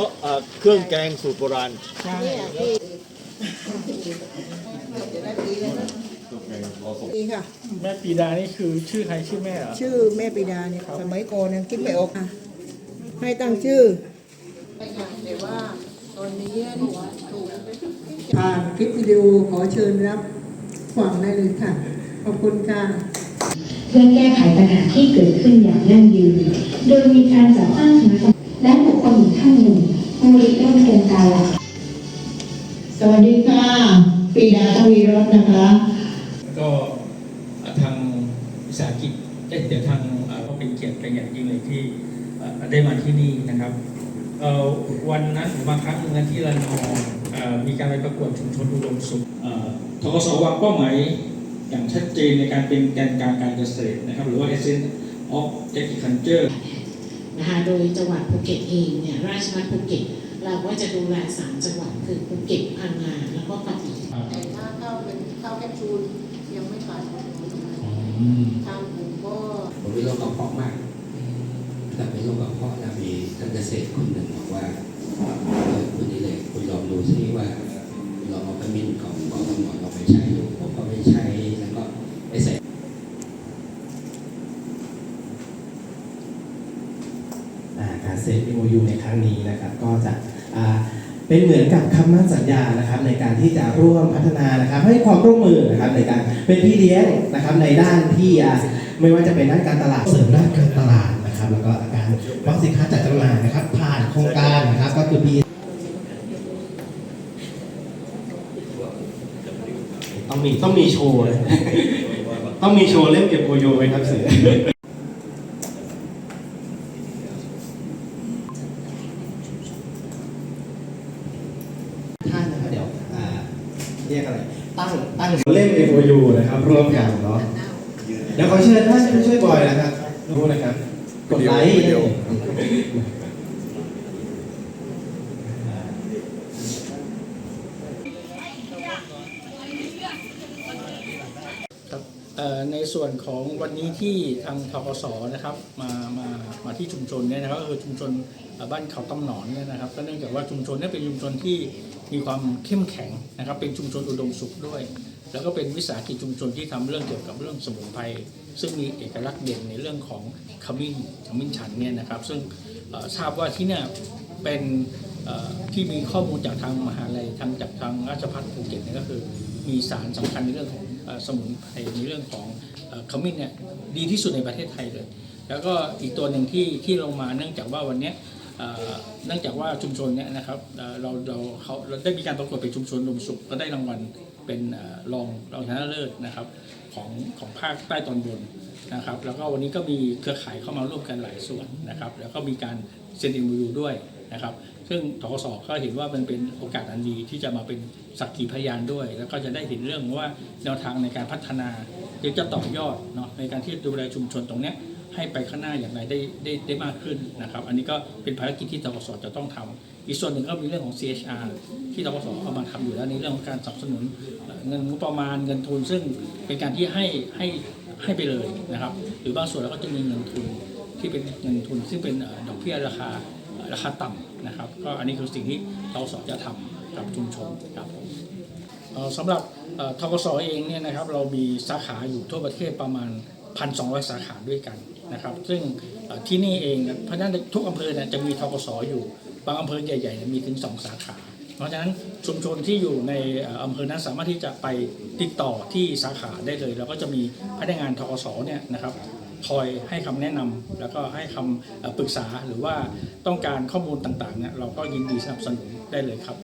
ก็เอ่อเครื่องแกงสูตรโบราณ ใช่เนี่ยที่จะได้ปีแล้วนะปีค่ะ แม่ปีดานี่คือชื่อใครชื่อแม่เหรอชื่อแม่ปีดาเนี่ยสมัยก่อนยังคิดไม่ออกอะให้ตั้งชื่อแต่ว่าตอนนี้ถูกถูกผ่านคลิปวิดีโอขอเชิญรับฟังได้เลยค่ะ ขอบคุณค่ะ เพื่อแก้ไขปัญหาที่เกิดขึ้นอย่างยั่งยืน โดยมีการจัดตั้งคณะกรรมการและบุค คลอีกท่านหนึ่งผู้ริเริ่มเป็นการหลักสวัสดีค่ะปีดาทวีรสนะคะก็ทางวิสาหกิจเดี๋ยวทางเอ่อก็เป็นเกียรติเป็นอย่างยิ่งเลยที่ได้มาที่นี่นะครับวันนั้นผมมาครั้งหนึงนที่ระนองมีการไปประกวดชุมชนอุดมสุขทกศวางเป้าหมายอย่างชัดเจนในการเป็นแกนกลางการเกษตรนะครับ หรือว่า Essence of Agriculture นะคะโดยจังหวัดภูเก็ตเองเนี่ยราชวัฒน์ภูเก็ตเราก็จะดูแลสามจังหวัดคือภูเก็ตพังงาแล้วก็กระบี่แต่ถ้าเข้าเป็นเข้าแคปซูลยังไม่ผ่านทางผมก็ผมเป็นโรคกระเพาะมากแต่เป็นโรคกระเพาะแล้วมีท่านเกษตรคนหนึ่งบอกว่าเออคุณนี่เลยคุณลองดูซิว่าลองเอาขมิ้นของของคุณหมอเราไปใช้ดูผมก็ไปใช้แล้วก็ไปใส่ อ่า การเซ็น MOU ในครั้งนี้นะครับก็จะเป็นเหมือนกับคำมั่นสัญญานะครับในการที่จะร่วมพัฒนานะครับ ให้ความร่วมมือนะครับในการเป็นพี่เลี้ยงนะครับในด้านที่ไม่ว่าจะเป็นด้านการตลาดเสริมด้านการตลาดนะครับแล้วก็การวางสินค้าจัดจำหน่ายนะครับ ผ่านโครงการนะครับก็คือ P ต้องมีต้องมีโชว์ ต้องมีโชว์เล่ม MOU ไว้ครับเสือ ท่านนะครับเดี๋ยวอ่า เรียกอะไร ตั้งตั้งเล่ม FOU นะครับร่วมกันเนาะเดี๋ยวขอเชิญท่านผู้ช่วยบอยนะครับรู้นะครับกดไลค์ ครับเอ่อ ในส่วนของวันนี้ที่ทางทกสนะครับมามามาที่ชุมชนเนี่ยนะครับก็คือชุมชนบ้านเขาตำหนอนเนี่ยนะครับ ก็เนื่องจากว่าชุมชนนี่เป็นชุมชนที่มีความเข้มแข็งนะครับ เป็นชุมชนอุดมสุขด้วย แล้วก็เป็นวิสาหกิจชุมชนที่ทำเรื่องเกี่ยวกับเรื่องสมุนไพรซึ่งมีเอกลักษณ์เด่นในเรื่องของขมิ้นขมิ้นชันเนี่ยนะครับ ซึ่งทราบว่าที่เนี่ยเป็นที่มีข้อมูลจากทางมหาลัยทางจากทางราชภัฏภูเก็ตเนี่ยก็คือมีสารสำคัญในเรื่องของ สมุนไพรในเรื่องของขมิ้นเนี่ยดีที่สุดในประเทศไทยเลย แล้วก็อีกตัวหนึ่งที่ที่ลงมาเนื่องจากว่าวันนี้ เนื่องจากว่าชุมชนเนี่ยนะครับเราเราเขาเราได้มีการประกวดเป็นชุมชนนมสุขก็ได้รางวัลเป็นรองรองชนะเลิศนะครับของของภาคใต้ตอนบนนะครับ แล้วก็วันนี้ก็มีเครือข่ายเข้ามาร่วมกันหลายส่วนนะครับ แล้วก็มีการเซ็น MOU ด้วยนะครับ ซึ่งทกสก็เห็นว่ามันเป็นโอกาสอันดีที่จะมาเป็นสักขีพยานด้วย แล้วก็จะได้เห็นเรื่องว่าแนวทางในการพัฒนาจะต่อยอดเนาะในการที่ดูแลชุมชนตรงเนี้ย ให้ไปข้างหน้าอย่างไรได้ได้ได้มากขึ้นนะครับ อันนี้ก็เป็นภารกิจที่ทกสจะต้องทำอีกส่วนหนึ่งก็มีเรื่องของ CHR ที่ทกสเอามาทำอยู่แล้วในเรื่องของการสนับสนุนเงินงบประมาณเงินทุนซึ่งเป็นการที่ให้ให้ให้ไปเลยนะครับ หรือบางส่วนเราก็จะมีเงินทุนที่เป็นเงินทุน ซึ่งเป็นดอกเบี้ยราคาราคาต่ำนะครับ ก็อันนี้คือสิ่งที่ทกสจะทำกับชุมชนครับผมสำหรับทกสเองเนี่ยนะครับเรามีสาขาอยู่ทั่วประเทศประมาณ 1,200 สาขาด้วยกันนะครับ ซึ่งที่นี่เองเพราะฉะนั้นทุกอำเภอจะมีทกสอยู่ บางอำเภอใหญ่ๆมีถึง 2 สาขา เพราะฉะนั้นชุมชนที่อยู่ในอำเภอนั้นสามารถที่จะไปติดต่อที่สาขาได้เลย แล้วก็จะมีพนักงานทกสเนี่ยนะครับคอยให้คำแนะนำแล้วก็ให้คำเอ่อปรึกษาหรือว่าต้องการข้อมูลต่างๆเนี่ยเราก็ยินดีสนับสนุนได้เลยครับ